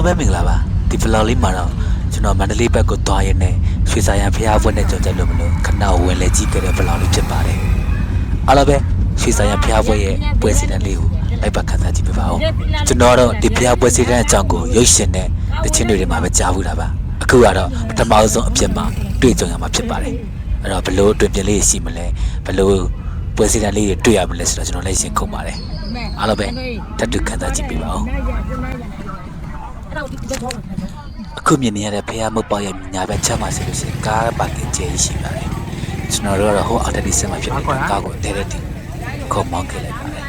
လုံးပဲမင်္ဂလာပါဒီ vlog လေးမှာတော့ကျွန်တော်မန္တလေးဘက်ကိုသွားရင်းနဲ့ရွှေစာရန်ဖျားပွဲနဲ့ကြုံကြလို့မလို့ခဏဝင်လဲကြည့်ခဲ့တဲ့ vlog လေးဖြစ်ပါတယ်အားလုံးပဲရွှေစာရန်ဖျားပွဲရဲ့ပွဲစီတန်းလေးကိုလိုက်ပါခန်းစားကြည့်ပြပါဦးကျွန်တော်တော့ဒီဖျားပွဲစီတန်းအကြောင်းကိုရုပ်ရှင်နဲ့တခြင်းတွေထဲမှာပဲကြားဘူးတာပါအခုကတော့ပထမဆုံးအဖြစ်မှာတွေ့ကြုံရမှာဖြစ်ပါတယ်အဲ့တော့ဘလို့အတွင်ပြင်လေးရှိမလဲဘလို့ပွဲစီတန်းလေးတွေတွေ့ရမလဲဆိုတော့ကျွန်တော်လည်းရှင်းခုန်ပါတယ်အားလုံးပဲတက်တူခန်းစားကြည့်ပြပါဦး အခုမြင်နေရတဲ့ဖះမုတ်ပေါ့ရဲ့ညာဘက်ချက်မှာဆိုလို့ရှိရင်ကားပါကင်ကျဲရှိပါတယ်ကျွန်တော်တို့ကတော့ဟိုအော်တဒီစင်မှာဖြစ်နေတဲ့ကားကိုတဲတဲ့တင်ခေါ်မောင်းခဲ့လိုက်ပါတယ်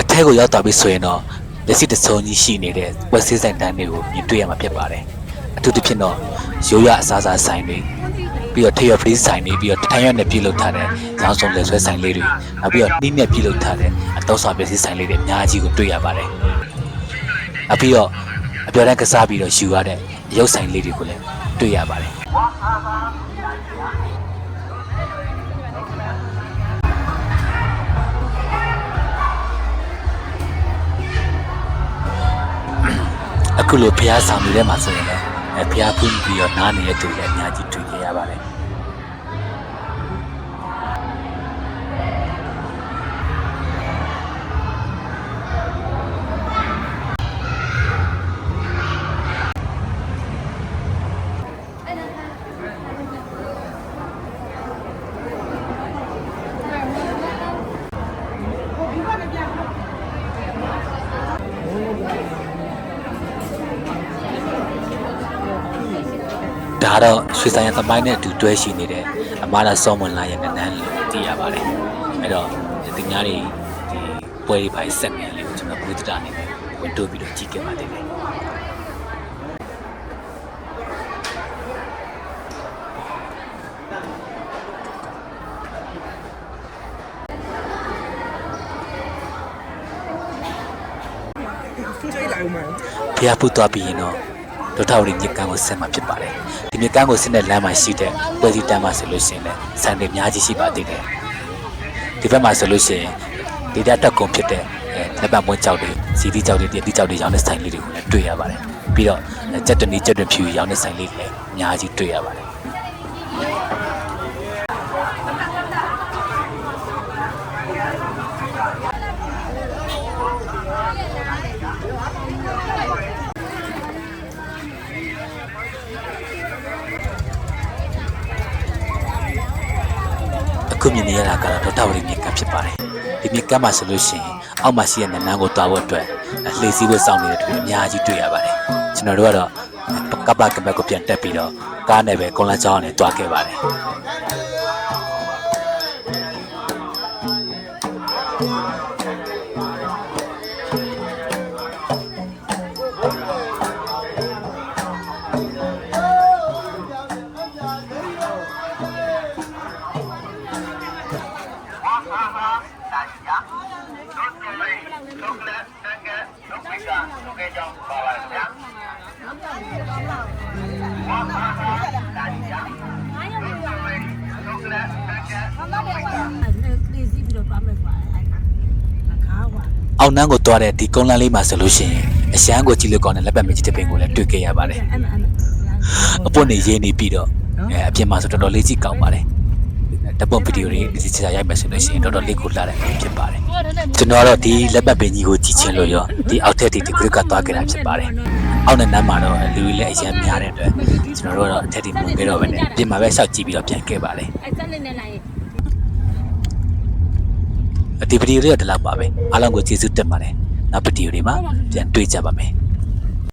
အထက်ကိုရောက်သွားပြီဆိုရင်တော့လက်ရှိတစ်စုံကြီးရှိနေတဲ့ဝက်ဆေးဆိုင်တန်းတွေကိုမြင်တွေ့ရမှာဖြစ်ပါတယ်အထူးသဖြင့်တော့ရိုးရအစားအစာဆိုင်တွေ ပြီးတော့ထရဖရီးဆိုင်တွေပြီးတော့ထိုင်ရွက်နဲ့ပြုလုပ်ထားတဲ့ရောင်းစုံလက်ဆွဲဆိုင်လေးတွေနောက်ပြီးတော့နှီးနဲ့ပြုလုပ်ထားတဲ့အတော့စာပစ္စည်းဆိုင်လေးတွေအများကြီးကိုတွေ့ရပါတယ်အပြီးတော့အပြော်တန်းကစားပြီးတော့ယူရတဲ့ရုပ်ဆိုင်လေးတွေကိုလည်းတွေ့ရပါတယ်အခုလိုဖះဆောင်နေတဲ့မှာဆိုရင်လည်းအဲဖះဖွင့်ပြီးတော့နားနေတဲ့သူတွေလည်းအများကြီးတွေ့ ကြ တော့ရွှေဆိုင်ရသမိုင်းနဲ့အတူတွဲရှိနေတဲ့အမားလာစောမွန်လာရဲ့နန်းနန်းလို့သိရပါတယ်အဲ့တော့ဒီများတွေဒီပွဲတွေပိုင်းဆက်နေလေးကိုကျွန်တော်ဘုဒ္ဓတာနေနဲ့ဝင်တို့ပြီးတော့ကြည့်ခဲ့ပါတယ်ဘုရားပုတ်သွားပြီးရင်တော့ ဒုထဝရီမြစ်ကမ်းကိုဆက်မှာဖြစ်ပါတယ်ဒီမြစ်ကမ်းကိုဆက်တဲ့လမ်းမှာရှိတဲ့ပွဲစီတန်းမှာဆိုလို့ရှိရင်လည်းဆန်တွေအများကြီးရှိပါသေးတယ်ဒီဘက်မှာဆိုလို့ရှိရင်ဒေတာတက်ကုန်ဖြစ်တဲ့အဲလက်ပတ်မွေးကြောက်တွေစီတီကြောက်တွေတတိကြောက်တွေရောင်းတဲ့ဆိုင်လေးတွေကိုလည်းတွေ့ရပါတယ်ပြီးတော့ကြက်တနီကြက်တွင်ဖြူရောင်းတဲ့ဆိုင်လေးတွေလည်းအများကြီးတွေ့ရပါတယ် အခုမြင်နေရတာကတော့ဒေါက်တာဝရီမြေကမ်းဖြစ်ပါတယ်ဒီမြေကမ်းမှာဆိုလို့ရှိရင်အောက်မှာရှိတဲ့နန်းနန်းကိုတွားဖို့အတွက်လှေစည်းဝတ်စောင့်နေတဲ့သူတွေအများကြီးတွေ့ရပါတယ်ကျွန်တော်တို့ကတော့ကပ္ပကမက်ကိုပြန်တက်ပြီးတော့ကားနဲ့ပဲကွန်လန်းချောင်းနဲ့တွားခဲ့ပါတယ် အောင်နန်းကိုတွားတဲ့ဒီကုန်းလန်းလေးမှာဆိုလို့ရှိရင်အရှမ်းကိုကြည့်လို့ကောင်းတဲ့လက်ပတ်မကြီးတစ်ပင်ကိုလည်းတွေ့ခဲ့ရပါတယ်အဲ့မအဲ့မအပွင့်နေရေးနေပြီးတော့အဲအပြင်မှာဆိုတော်တော်လေးကြည့်ကောင်းပါတယ်တပွန်ဗီဒီယိုတွေဒီချာရိုက်မယ်ဆိုလို့ရှိရင်တော်တော်လေးကိုလာတယ်ဖြစ်ပါတယ်ကျွန်တော်ကတော့ဒီလက်ပတ်ပင်ကြီးကိုကြည့်ချင်းလို့ရောဒီအောက်ထက်ဒီဒီ group ကသွားခဲ့တာဖြစ်ပါတယ်အောက်နဲ့နမ်းမှာတော့လူတွေလည်းအရင်များတဲ့အတွက်ကျွန်တော်တို့ကတော့အထက်ဒီမခဲ့တော့ဘဲနဲ့ပြင်မှာပဲရှောက်ကြည့်ပြီးတော့ပြန်ခဲ့ပါတယ်အဲ့စက်နဲ့လိုက်ရင် ဒီဗီဒီယိုလေးတော့ဒီလောက်ပါပဲအားလုံးကိုကျေးဇူးတင်ပါတယ်နောက်ဗီဒီယိုတွေမှာပြန်တွေ့ကြပါမယ်